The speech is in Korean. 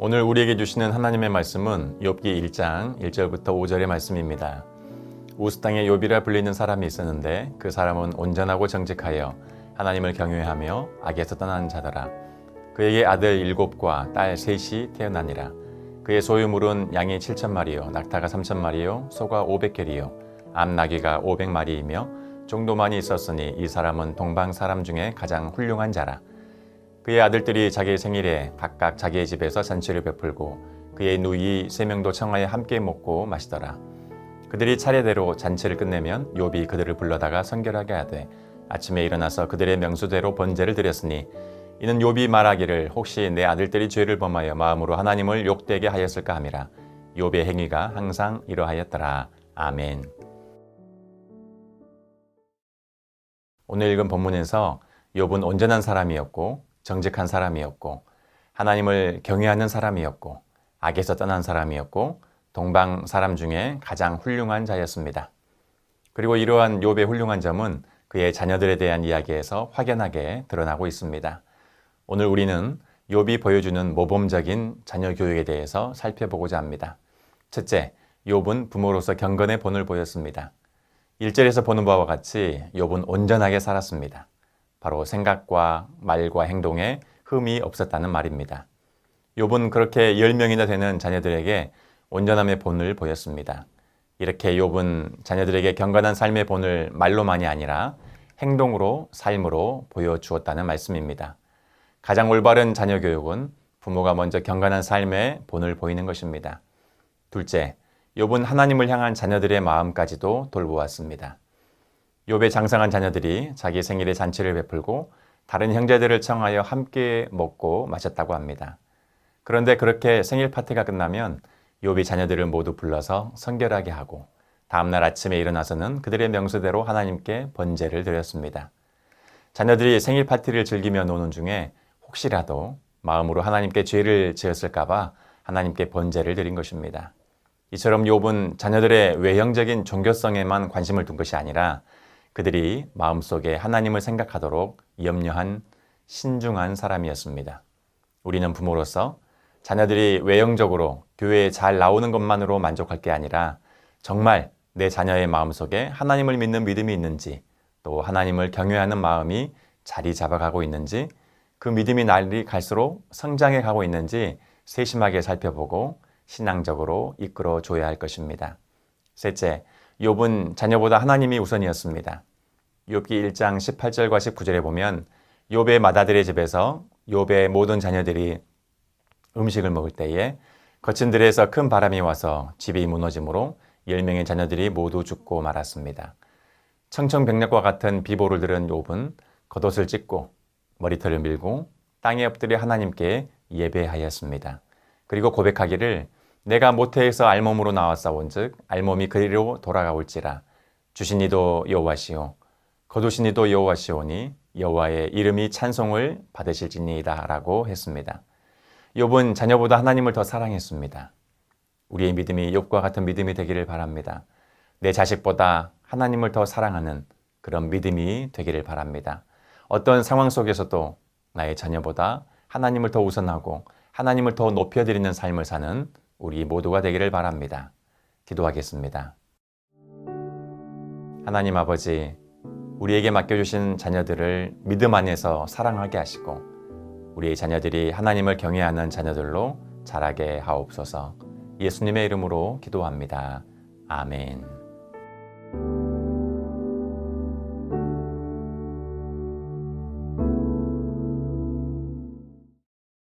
오늘 우리에게 주시는 하나님의 말씀은 욥기 1장 1절부터 5절의 말씀입니다. 우스 땅에 욥이라 불리는 사람이 있었는데 그 사람은 온전하고 정직하여 하나님을 경외하며 악에서 떠난 자더라. 그에게 아들 일곱과 딸 셋이 태어나니라. 그의 소유물은 양이 7천 마리요, 낙타가 3천 마리요, 소가 500개리요, 암나귀가 500마리이며 정도만이 있었으니 이 사람은 동방 사람 중에 가장 훌륭한 자라. 그의 아들들이 자기의 생일에 각각 자기의 집에서 잔치를 베풀고 그의 누이 세 명도 청하에 함께 먹고 마시더라. 그들이 차례대로 잔치를 끝내면 욥이 그들을 불러다가 선결하게 하되 아침에 일어나서 그들의 명수대로 번제를 드렸으니 이는 욥이 말하기를 혹시 내 아들들이 죄를 범하여 마음으로 하나님을 욕되게 하였을까 함이라 욥의 행위가 항상 이러하였더라 아멘. 오늘 읽은 본문에서 욥은 온전한 사람이었고 정직한 사람이었고 하나님을 경외하는 사람이었고 악에서 떠난 사람이었고 동방 사람 중에 가장 훌륭한 자였습니다. 그리고 이러한 욥의 훌륭한 점은 그의 자녀들에 대한 이야기에서 확연하게 드러나고 있습니다. 오늘 우리는 욥이 보여주는 모범적인 자녀 교육에 대해서 살펴보고자 합니다. 첫째, 욥은 부모로서 경건의 본을 보였습니다. 1절에서 보는 바와 같이 욥은 온전하게 살았습니다. 바로 생각과 말과 행동에 흠이 없었다는 말입니다. 욥은 그렇게 10명이나 되는 자녀들에게 온전함의 본을 보였습니다. 이렇게 욥은 자녀들에게 경건한 삶의 본을 말로만이 아니라 행동으로 삶으로 보여주었다는 말씀입니다. 가장 올바른 자녀 교육은 부모가 먼저 경건한 삶의 본을 보이는 것입니다. 둘째, 욥은 하나님을 향한 자녀들의 마음까지도 돌보았습니다. 욥의 장성한 자녀들이 자기 생일에 잔치를 베풀고 다른 형제들을 청하여 함께 먹고 마셨다고 합니다. 그런데 그렇게 생일 파티가 끝나면 욥이 자녀들을 모두 불러서 성결하게 하고 다음 날 아침에 일어나서는 그들의 명수대로 하나님께 번제를 드렸습니다. 자녀들이 생일 파티를 즐기며 노는 중에 혹시라도 마음으로 하나님께 죄를 지었을까 봐 하나님께 번제를 드린 것입니다. 이처럼 욥은 자녀들의 외형적인 종교성에만 관심을 둔 것이 아니라 그들이 마음속에 하나님을 생각하도록 염려한 신중한 사람이었습니다. 우리는 부모로서 자녀들이 외형적으로 교회에 잘 나오는 것만으로 만족할 게 아니라 정말 내 자녀의 마음속에 하나님을 믿는 믿음이 있는지 또 하나님을 경외하는 마음이 자리 잡아가고 있는지 그 믿음이 날이 갈수록 성장해 가고 있는지 세심하게 살펴보고 신앙적으로 이끌어 줘야 할 것입니다. 셋째, 욥은 자녀보다 하나님이 우선이었습니다. 욥기 1장 18절과 19절에 보면 욥의 맏아들의 집에서 욥의 모든 자녀들이 음식을 먹을 때에 거친 들에서 큰 바람이 와서 집이 무너지므로 10명의 자녀들이 모두 죽고 말았습니다. 청청병력과 같은 비보를 들은 욥은 겉옷을 찢고 머리털을 밀고 땅에 엎드려 하나님께 예배하였습니다. 그리고 고백하기를 내가 모태에서 알몸으로 나왔사온즉 알몸이 그리로 돌아가올지라 주신 이도 여호와시오 거두신 이도 여호와시오니 여호와의 이름이 찬송을 받으실지니이다라고 했습니다. 욥은 자녀보다 하나님을 더 사랑했습니다. 우리의 믿음이 욥과 같은 믿음이 되기를 바랍니다. 내 자식보다 하나님을 더 사랑하는 그런 믿음이 되기를 바랍니다. 어떤 상황 속에서도 나의 자녀보다 하나님을 더 우선하고 하나님을 더 높여드리는 삶을 사는 우리 모두가 되기를 바랍니다. 기도하겠습니다. 하나님 아버지, 우리에게 맡겨주신 자녀들을 믿음 안에서 사랑하게 하시고, 우리의 자녀들이 하나님을 경외하는 자녀들로 자라게 하옵소서 예수님의 이름으로 기도합니다. 아멘.